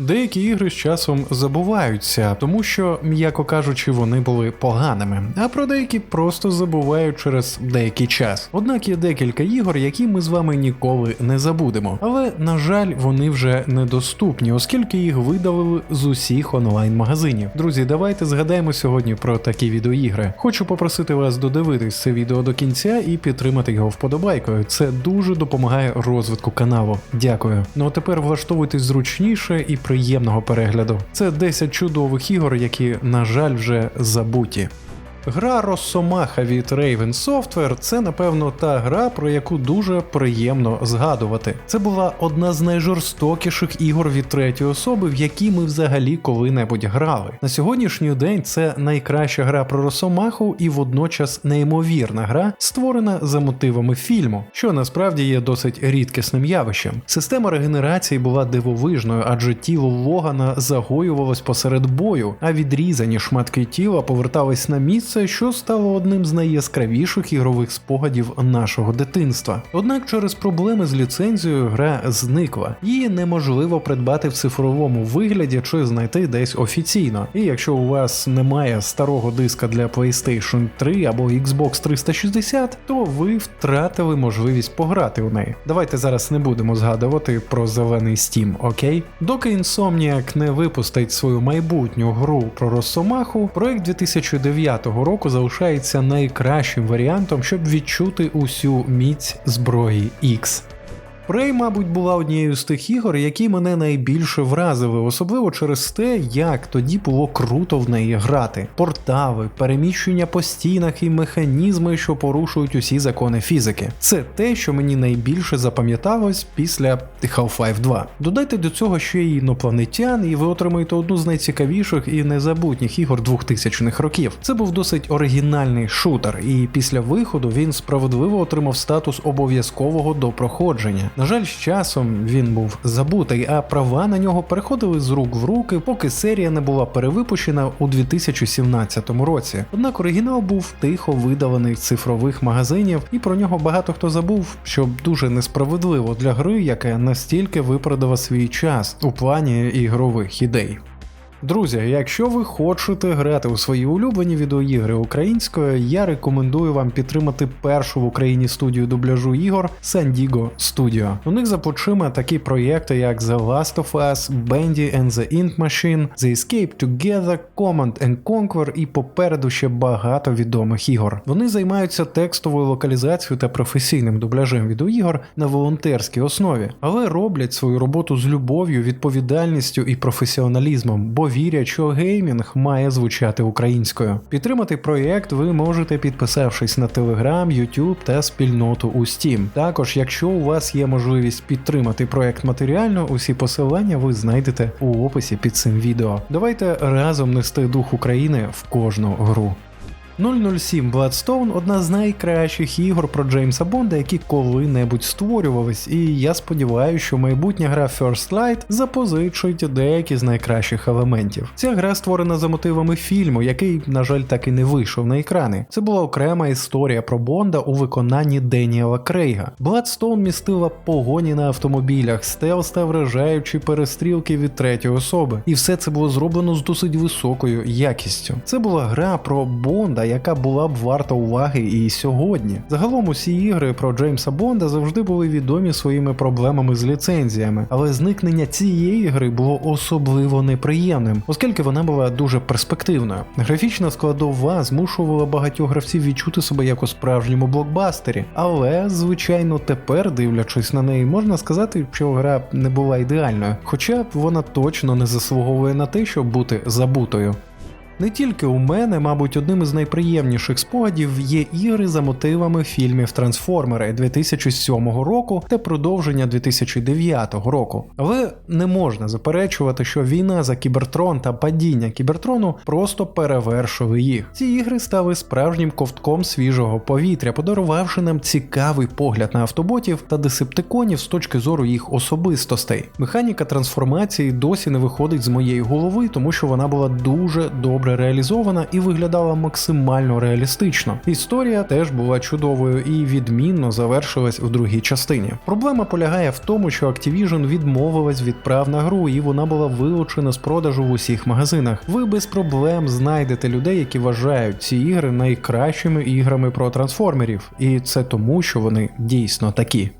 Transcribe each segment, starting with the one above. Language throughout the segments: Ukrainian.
Деякі ігри з часом забуваються, тому що, м'яко кажучи, вони були поганими, а про деякі просто забувають через деякий час. Однак є декілька ігор, які ми з вами ніколи не забудемо. Але на жаль, вони вже недоступні, оскільки їх видалили з усіх онлайн-магазинів. Друзі, давайте згадаємо сьогодні про такі відеоігри. Хочу попросити вас додивитись це відео до кінця і підтримати його вподобайкою. Це дуже допомагає розвитку каналу. Дякую. Ну а тепер влаштовуйтесь зручніше і приємного перегляду. Це 10 чудових ігор, які, на жаль, вже забуті. Гра Росомаха від Raven Software це, напевно, та гра, про яку дуже приємно згадувати. Це була одна з найжорстокіших ігор від третьої особи, в які ми взагалі коли-небудь грали. На сьогоднішній день це найкраща гра про Росомаху і водночас неймовірна гра, створена за мотивами фільму, що насправді є досить рідкісним явищем. Система регенерації була дивовижною, адже тіло Логана загоювалось посеред бою, а відрізані шматки тіла повертались на місце місце, що стало одним з найяскравіших ігрових спогадів нашого дитинства. Однак через проблеми з ліцензією гра зникла. Її неможливо придбати в цифровому вигляді чи знайти десь офіційно. І якщо у вас немає старого диска для PlayStation 3 або Xbox 360, то ви втратили можливість пограти у неї. Давайте зараз не будемо згадувати про зелений Steam, окей? Доки Insomniac не випустить свою майбутню гру про Росомаху, проект 2009 року залишається найкращим варіантом, щоб відчути усю міць зброї X. Prey, мабуть, була однією з тих ігор, які мене найбільше вразили, особливо через те, як тоді було круто в неї грати. Портави, переміщення по стінах і механізми, що порушують усі закони фізики. Це те, що мені найбільше запам'яталось після Half-Life 2. Додайте до цього ще й інопланетян, і ви отримаєте одну з найцікавіших і незабутніх ігор 2000-х років. Це був досить оригінальний шутер, і після виходу він справедливо отримав статус обов'язкового до проходження. На жаль, з часом він був забутий, а права на нього переходили з рук в руки, поки серія не була перевипущена у 2017 році. Однак оригінал був тихо видалений з цифрових магазинів, і про нього багато хто забув, що дуже несправедливо для гри, яка настільки виправдала свій час у плані ігрових ідей. Друзі, якщо ви хочете грати у свої улюблені відеоігри українською, я рекомендую вам підтримати першу в Україні студію дубляжу ігор Sandigo Studio. У них за плечима такі проєкти, як The Last of Us, Bendy and the Ink Machine, The Escape Together, Command and Conquer і попереду ще багато відомих ігор. Вони займаються текстовою локалізацією та професійним дубляжем відеоігор на волонтерській основі, але роблять свою роботу з любов'ю, відповідальністю і професіоналізмом. бо вірять, що геймінг має звучати українською. Підтримати проєкт ви можете підписавшись на Telegram, YouTube та спільноту у Steam. Також, якщо у вас є можливість підтримати проєкт матеріально, усі посилання ви знайдете у описі під цим відео. Давайте разом нести дух України в кожну гру. 007 Bloodstone одна з найкращих ігор про Джеймса Бонда, які коли-небудь створювались, і я сподіваюся, що майбутня гра First Light запозичить деякі з найкращих елементів. Ця гра створена за мотивами фільму, який, на жаль, так і не вийшов на екрани. Це була окрема історія про Бонда у виконанні Деніела Крейга. Bloodstone містила погоні на автомобілях, стелс та вражаючі перестрілки від третьої особи. І все це було зроблено з досить високою якістю. Це була гра про Бонда яка була б варта уваги і сьогодні. Загалом усі ігри про Джеймса Бонда завжди були відомі своїми проблемами з ліцензіями, але зникнення цієї гри було особливо неприємним, оскільки вона була дуже перспективною. Графічна складова змушувала багатьох гравців відчути себе як у справжньому блокбастері, але звичайно тепер, дивлячись на неї, можна сказати, що гра не була ідеальною, хоча вона точно не заслуговує на те, щоб бути забутою. Не тільки у мене, мабуть, одним із найприємніших спогадів є ігри за мотивами фільмів Трансформери 2007 року та продовження 2009 року. Але не можна заперечувати, що війна за кібертрон та падіння кібертрону просто перевершили їх. Ці ігри стали справжнім ковтком свіжого повітря, подарувавши нам цікавий погляд на автоботів та десептиконів з точки зору їх особистостей. Механіка трансформації досі не виходить з моєї голови, тому що вона була дуже добре добре реалізована і виглядала максимально реалістично. Історія теж була чудовою і відмінно завершилась в другій частині. Проблема полягає в тому, що Activision відмовилась від прав на гру, і вона була вилучена з продажу в усіх магазинах. Ви без проблем знайдете людей, які вважають ці ігри найкращими іграми про трансформерів, і це тому, що вони дійсно такі.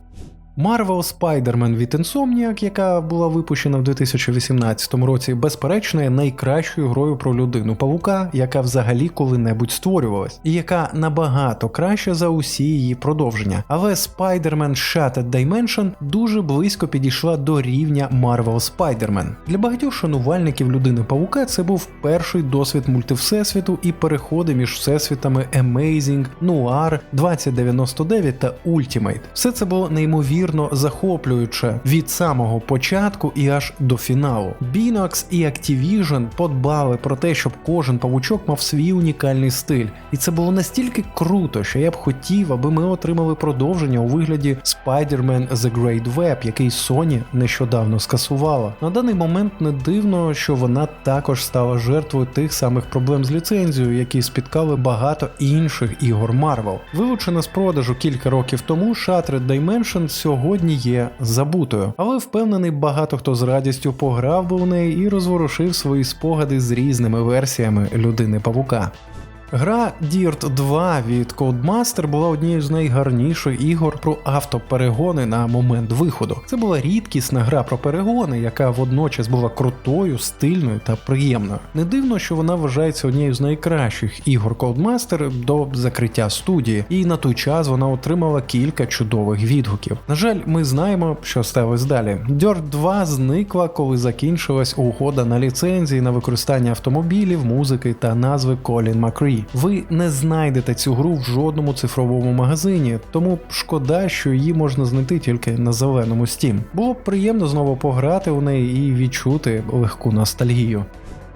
Marvel Spider-Man від Insomniac, яка була випущена в 2018 році, безперечно, є найкращою грою про людину павука, яка взагалі коли-небудь створювалась, і яка набагато краща за усі її продовження. Але Spider-Man Shattered Dimension дуже близько підійшла до рівня Marvel Spider-Man. Для багатьох шанувальників людини павука це був перший досвід мультивсесвіту і переходи між всесвітами Amazing, Noir, 2099 та Ultimate. Все це було неймовірно захоплююче від самого початку і аж до фіналу. Binox і Activision подбали про те, щоб кожен павучок мав свій унікальний стиль, і це було настільки круто, що я б хотів, аби ми отримали продовження у вигляді Spider-Man The Great Web, який Sony нещодавно скасувала. На даний момент не дивно, що вона також стала жертвою тих самих проблем з ліцензією, які спіткали багато інших ігор Marvel. Вилучена з продажу кілька років тому, Shattered Dimension сьогодні є забутою, але впевнений, багато хто з радістю пограв би в неї і розворушив свої спогади з різними версіями людини павука. Гра Dirt 2 від Codemaster була однією з найгарніших ігор про автоперегони на момент виходу. Це була рідкісна гра про перегони, яка водночас була крутою, стильною та приємною. Не дивно, що вона вважається однією з найкращих ігор Codemaster до закриття студії, і на той час вона отримала кілька чудових відгуків. На жаль, ми знаємо, що сталося далі. Dirt 2 зникла, коли закінчилась угода на ліцензії на використання автомобілів, музики та назви Колін Макрі. Ви не знайдете цю гру в жодному цифровому магазині, тому шкода, що її можна знайти тільки на зеленому Steam. Було б приємно знову пограти у неї і відчути легку ностальгію.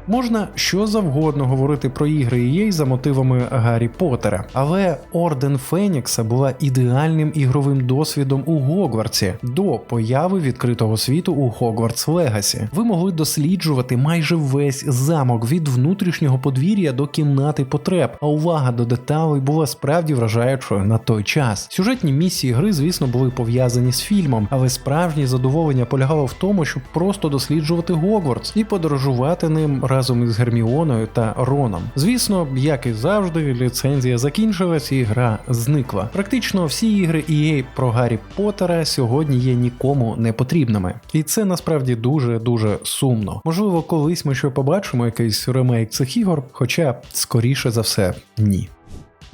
Можна що завгодно говорити про ігри EA за мотивами Гаррі Поттера, але Орден Фенікса була ідеальним ігровим досвідом у Гогвартсі до появи відкритого світу у Хогвартс Легасі. Ви могли досліджувати майже весь замок від внутрішнього подвір'я до кімнати потреб, а увага до деталей була справді вражаючою на той час. Сюжетні місії гри, звісно, були пов'язані з фільмом, але справжнє задоволення полягало в тому, щоб просто досліджувати Гогвартс і подорожувати ним разом із Герміоною та Роном. Звісно, як і завжди, ліцензія закінчилась і гра зникла. Практично всі ігри EA про Гаррі Поттера сьогодні є нікому не потрібними. І це насправді дуже дуже сумно. Можливо, колись ми ще побачимо якийсь ремейк цих ігор, хоча скоріше за все ні.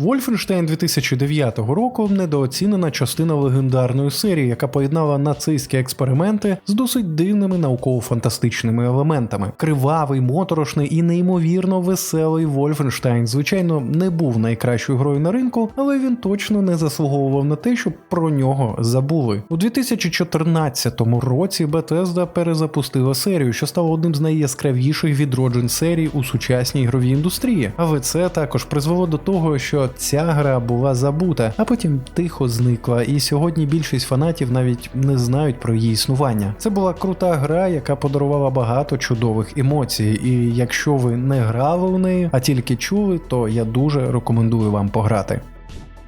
Wolfenstein 2009 року недооцінена частина легендарної серії, яка поєднала нацистські експерименти з досить дивними науково-фантастичними елементами. Кривавий, моторошний і неймовірно веселий Wolfenstein, звичайно, не був найкращою грою на ринку, але він точно не заслуговував на те, щоб про нього забули. У 2014 році Bethesda перезапустила серію, що стала одним з найяскравіших відроджень серій у сучасній ігровій індустрії. Але це також призвело до того, що ця гра була забута, а потім тихо зникла, і сьогодні більшість фанатів навіть не знають про її існування. Це була крута гра, яка подарувала багато чудових емоцій. І якщо ви не грали в неї, а тільки чули, то я дуже рекомендую вам пограти.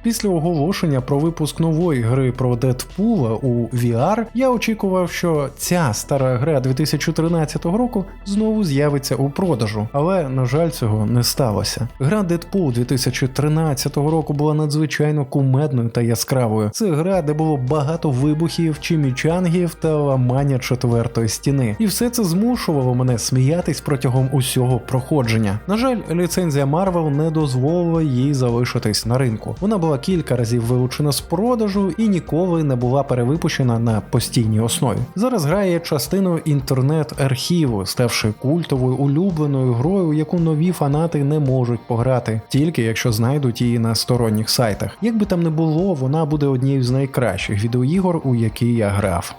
Після оголошення про випуск нової гри про Дедпула у VR, я очікував, що ця стара гра 2013 року знову з'явиться у продажу, але на жаль, цього не сталося. Гра Дедпул 2013 року була надзвичайно кумедною та яскравою. Це гра, де було багато вибухів, чимічангів та ламання четвертої стіни. І все це змушувало мене сміятись протягом усього проходження. На жаль, ліцензія Marvel не дозволила їй залишитись на ринку. Вона була кілька разів вилучена з продажу і ніколи не була перевипущена на постійній основі. Зараз грає частиною інтернет-архіву, ставши культовою улюбленою грою, яку нові фанати не можуть пограти, тільки якщо знайдуть її на сторонніх сайтах. Як би там не було, вона буде однією з найкращих відеоігор, у які я грав.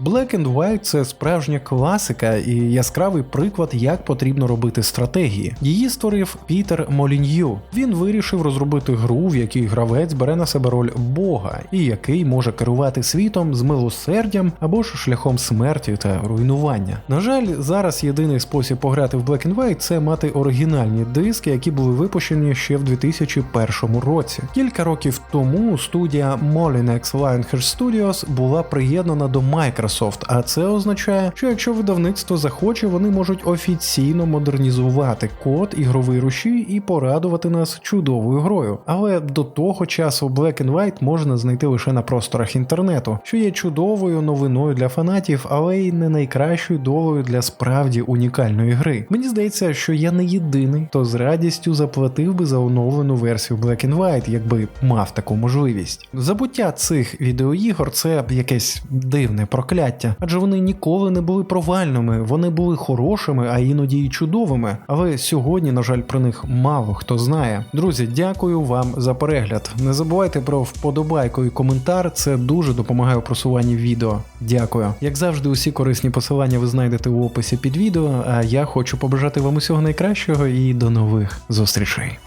Black and White це справжня класика і яскравий приклад, як потрібно робити стратегії. Її створив Пітер Молінью. Він вирішив розробити гру, в якій гравець бере на себе роль Бога, і який може керувати світом з милосердям або ж шляхом смерті та руйнування. На жаль, зараз єдиний спосіб пограти в Black and White це мати оригінальні диски, які були випущені ще в 2001 році. Кілька років тому студія Molinex Lionheart Studios була приєднана до Microsoft, а це означає, що якщо видавництво захоче, вони можуть офіційно модернізувати код ігровий рушій і порадувати нас чудовою грою. Але до того часу Black and White можна знайти лише на просторах інтернету, що є чудовою новиною для фанатів, але й не найкращою долею для справді унікальної гри. Мені здається, що я не єдиний, хто з радістю заплатив би за оновлену версію Black and White, якби мав таку можливість. Забуття цих відеоігор це якесь дивне прокляття, адже вони ніколи не були провальними, вони були хорошими, а іноді й чудовими. Але сьогодні, на жаль, про них мало хто знає. Друзі, дякую вам за перегляд. Не забувайте про вподобайку і коментар, це дуже допомагає у просуванні відео. Дякую. Як завжди, усі корисні посилання ви знайдете у описі під відео. А я хочу побажати вам усього найкращого і до нових зустрічей.